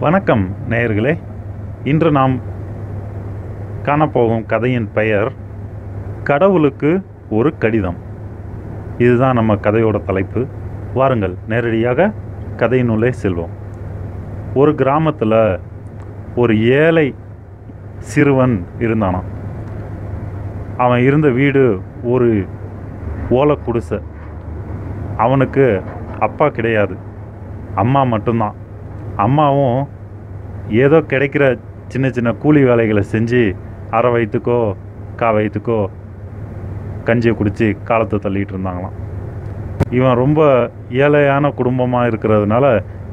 வணக்கம் நேயர்களே. இன்று நாம் காணப்போகும் கதையின் பெயர் கடவுளுக்கு ஒரு கடிதம். இதுதான் நம்ம கதையோட தலைப்பு. வாருங்கள் நேரடியாக கதையினுள்ளே செல்வோம். ஒரு கிராமத்தில் ஒரு ஏழை சிறுவன் இருந்தானாம். அவன் இருந்த வீடு ஒரு ஓலை குடிசை அவனுக்கு அப்பா கிடையாது. அம்மா மட்டும்தான். அம்மாவும் ஏதோ கிடைக்கிற சின்ன சின்ன கூலி வேலைகளை செஞ்சு அரை வயிற்றுக்கோ கா வயிற்றுக்கோ கஞ்சியை குடித்து காலத்தை தள்ளிட்டு இருந்தாங்களாம். இவன் ரொம்ப ஏழையான குடும்பமாக இருக்கிறதுனால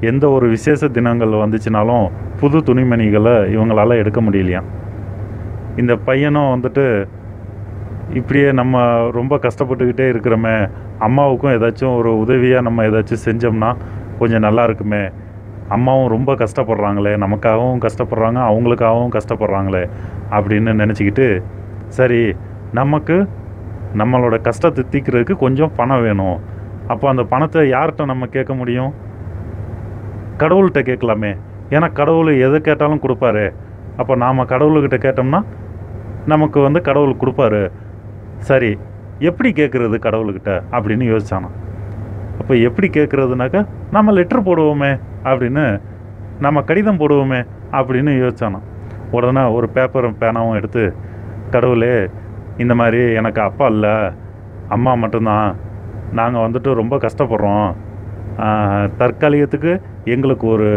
எந்த ஒரு விசேஷ தினங்கள் வந்துச்சுனாலும் புது துணிமணிகளை இவங்களால் எடுக்க முடியலையாம். இந்த பையனும் வந்துட்டு இப்படியே நம்ம ரொம்ப கஷ்டப்பட்டுக்கிட்டே இருக்கிறோமே அம்மாவுக்கும் ஏதாச்சும் ஒரு உதவியாக நம்ம ஏதாச்சும் செஞ்சோம்னா கொஞ்சம் நல்லா இருக்குமே அம்மாவும் ரொம்ப கஷ்டப்படுறாங்களே நமக்காகவும் கஷ்டப்படுறாங்க அவங்களுக்காகவும் கஷ்டப்படுறாங்களே அப்படின்னு நினச்சிக்கிட்டு சரி நமக்கு நம்மளோட கஷ்டத்தை தீக்கிறதுக்கு கொஞ்சம் பணம் வேணும். அப்போ அந்த பணத்தை யார்கிட்ட நம்ம கேட்க முடியும்? கடவுள்கிட்ட கேட்கலாமே. ஏன்னா கடவுள் எதை கேட்டாலும் கொடுப்பாரு. அப்போ நாம் கடவுள்கிட்ட கேட்டோம்னா நமக்கு வந்து கடவுள் கொடுப்பாரு. சரி எப்படி கேட்குறது கடவுள்கிட்ட அப்படின்னு யோசிச்சானா? அப்போ எப்படி கேட்குறதுனாக்கா நம்ம லெட்ரு போடுவோமே அப்படின்னு நம்ம கடிதம் போடுவோமே அப்படின்னு யோசிச்சானான் உடனே ஒரு பேப்பரும் பேனாவும் எடுத்து கடவுளே இந்த மாதிரி எனக்கு அப்பா இல்லை. அம்மா மட்டும்தான். நாங்கள் வந்துட்டு ரொம்ப கஷ்டப்படுறோம். தற்காலிகத்துக்கு எங்களுக்கு ஒரு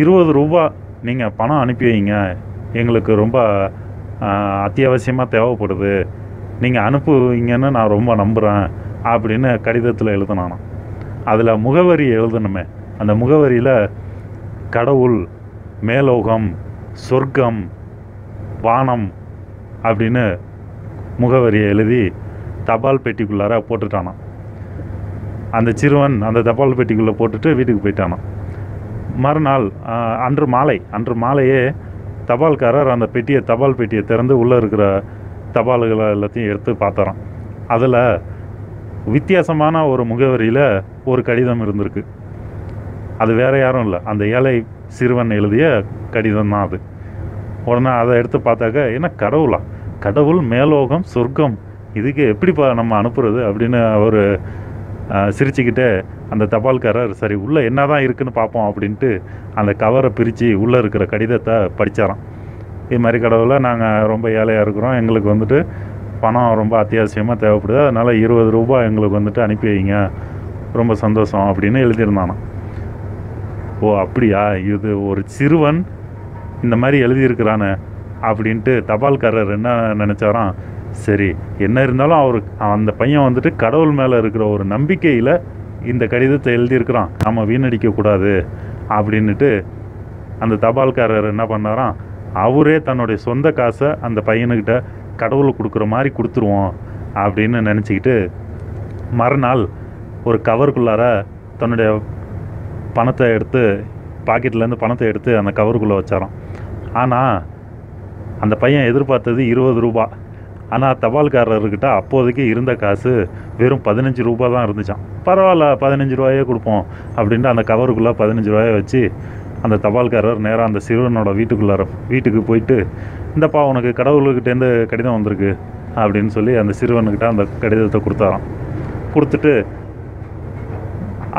இருபது ரூபா நீங்கள் பணம் அனுப்பி வைங்க. எங்களுக்கு ரொம்ப அத்தியாவசியமாக தேவைப்படுது. நீங்கள் அனுப்புவீங்கன்னு நான் ரொம்ப நம்புகிறேன் அப்படின்னு கடிதத்தில் எழுதினானாம். அதில் முகவரி எழுதணுமே. அந்த முகவரியில் கடவுள் மேலோகம் சொர்க்கம் வானம் அப்படின்னு முகவரியை எழுதி தபால் பெட்டிக்குள்ளார போட்டுட்டானான் அந்த சிறுவன் அந்த தபால் பெட்டிக்குள்ளே போட்டுட்டு வீட்டுக்கு போயிட்டானான் மறுநாள் அன்று மாலை அன்று மாலையே தபால்காரர் அந்த பெட்டியை தபால் பெட்டியை திறந்து உள்ளே இருக்கிற தபால்களை எல்லாத்தையும் எடுத்து பார்த்தறான் அதில் வித்தியாசமான ஒரு முகவரியில் ஒரு கடிதம் இருந்திருக்கு. அது வேற யாரும் இல்லை. அந்த ஏழை சிறுவன் எழுதிய கடிதம் தான் அது. உடனே அதை எடுத்து பார்த்தாக்க என்ன கடவுளா? கடவுள் மேலோகம் சொர்க்கம். இதுக்கு எப்படிப்பா நம்ம அனுப்புறது? அப்படின்னு அவர் சிரிச்சுக்கிட்டே அந்த தபால்காரர் சரி உள்ளே என்ன தான் இருக்குன்னு பார்ப்போம் அப்படின்ட்டு அந்த கவரை பிரித்து உள்ளே இருக்கிற கடிதத்தை படித்தாராம் இது மாதிரி கடவுளை நாங்கள் ரொம்ப ஏழையாக இருக்கிறோம். எங்களுக்கு வந்துட்டு பணம் ரொம்ப அத்தியாவசியமாக தேவைப்படுது. அதனால் இருபது ரூபாய் எங்களுக்கு வந்துட்டு அனுப்பி வைங்க. ரொம்ப சந்தோஷம் அப்படின்னு எழுதியிருந்தானாம். ஓ அப்படியா? இது ஒரு சிறுவன் இந்த மாதிரி எழுதியிருக்கிறானே அப்படின்ட்டு தபால்காரர் என்ன நினச்சாராம் சரி என்ன இருந்தாலும் அவர் அந்த பையன் வந்துட்டு கடவுள் மேலே இருக்கிற ஒரு நம்பிக்கையில் இந்த கடிதத்தை எழுதியிருக்கிறான். நம்ம வீணடிக்கக்கூடாது அப்படின்ட்டு அந்த தபால்காரர் என்ன பண்ணாராம் அவரே தன்னுடைய சொந்த காசை அந்த பையனுக்கிட்ட கடவுளை கொடுக்குற மாதிரி கொடுத்துருவோம் அப்படின்னு நினச்சிக்கிட்டு மறுநாள் ஒரு கவருக்குள்ளார தன்னுடைய பணத்தை எடுத்து பாக்கெட்லேருந்து பணத்தை எடுத்து அந்த கவருக்குள்ளே வச்சாராம். ஆனால் அந்த பையன் எதிர்பார்த்தது இருபது ரூபா. ஆனால் தபால்காரர்கிட்ட அப்போதைக்கு இருந்த காசு வெறும் பதினஞ்சு ரூபா தான் இருந்துச்சான் பரவாயில்ல பதினஞ்சு ரூபாயே கொடுப்போம் அப்படின்ட்டு அந்த கவருக்குள்ளே பதினஞ்சு ரூபாயை வச்சு அந்த தபால்காரர் நேராக அந்த சிறுவனோட வீட்டுக்குள்ளார வீட்டுக்கு போயிட்டு இந்தப்பா உனக்கு கடவுள்கிட்டேருந்து கடிதம் வந்திருக்கு அப்படின்னு சொல்லி அந்த சிறுவனுக்கிட்ட அந்த கடிதத்தை கொடுத்தாராம். கொடுத்துட்டு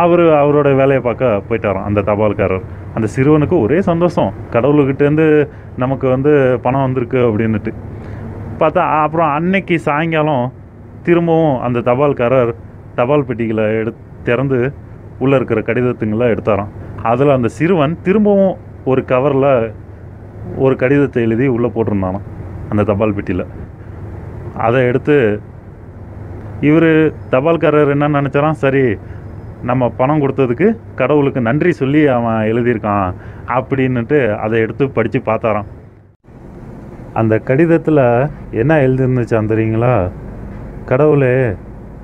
அவர் அவரோட வேலையை பார்க்க போயிட்டாராம் அந்த தபால்காரர். அந்த சிறுவனுக்கு ஒரே சந்தோஷம் கடவுள்கிட்டேருந்து நமக்கு வந்து பணம் வந்திருக்கு அப்படின்னுட்டு. பார்த்தா அப்புறம் அன்னைக்கு சாயங்காலம் திரும்பவும் அந்த தபால்காரர் தபால் பெட்டிகளை எடு திறந்து உள்ளே இருக்கிற கடிதத்துங்களை எடுத்தாராம். அதில் அந்த சிறுவன் திரும்பவும் ஒரு கவரில் ஒரு கடிதத்தை எழுதி உள்ளே போட்டிருந்தானாம் அந்த தபால் பெட்டியில். அதை எடுத்து இவர் தபால்காரர் என்ன நினச்சாராம் சரி நம்ம பணம் கொடுத்ததுக்கு கடவுளுக்கு நன்றி சொல்லி அவன் எழுதியிருக்கான் அப்படின்னுட்டு அதை எடுத்து படித்து பார்த்தாராம். அந்த கடிதத்தில் என்ன எழுதிருந்துச்சான் தெரியுங்களா? கடவுளே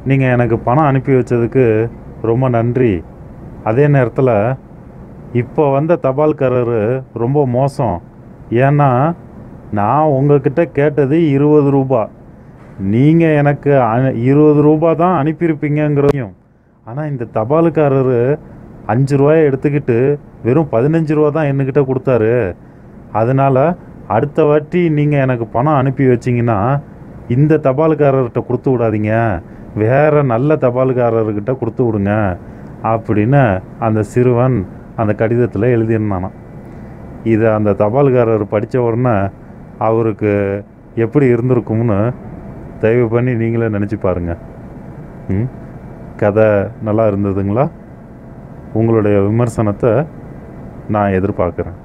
நீங்கள் எனக்கு பணம் அனுப்பி வச்சதுக்கு ரொம்ப நன்றி. அதே நேரத்தில் இப்போ வந்த தபால்காரர் ரொம்ப மோசம். ஏன்னா நான் உங்கக்கிட்ட கேட்டது இருபது ரூபா. நீங்கள் எனக்கு அ- இருபது ரூபா தான் அனுப்பியிருப்பீங்கங்கிறதையும். ஆனால் இந்த தபாலுக்காரர் அஞ்சு ரூபாயை எடுத்துக்கிட்டு வெறும் பதினஞ்சு ரூபா தான் என்கிட்ட கொடுத்தாரு. அதனால் அடுத்த வாட்டி நீங்கள் எனக்கு பணம் அனுப்பி வச்சிங்கன்னா இந்த தபால்காரர்கிட்ட கொடுத்து விடாதீங்க. வேறு நல்ல தபால்காரர்கிட்ட கொடுத்து விடுங்க. அப்படின்னு அந்த சிறுவன் அந்த கடிதத்தில் எழுதியிருந்தானான் இதை அந்த தபால்காரர் படித்த உடனே அவருக்கு எப்படி இருந்திருக்கும்னு தயவு பண்ணி நீங்களே நினச்சி பாருங்கள் ம்? கதை நல்லா இருந்ததுங்களா? உங்களுடைய விமர்சனத்தை நான் எதிர்பார்க்குறேன்.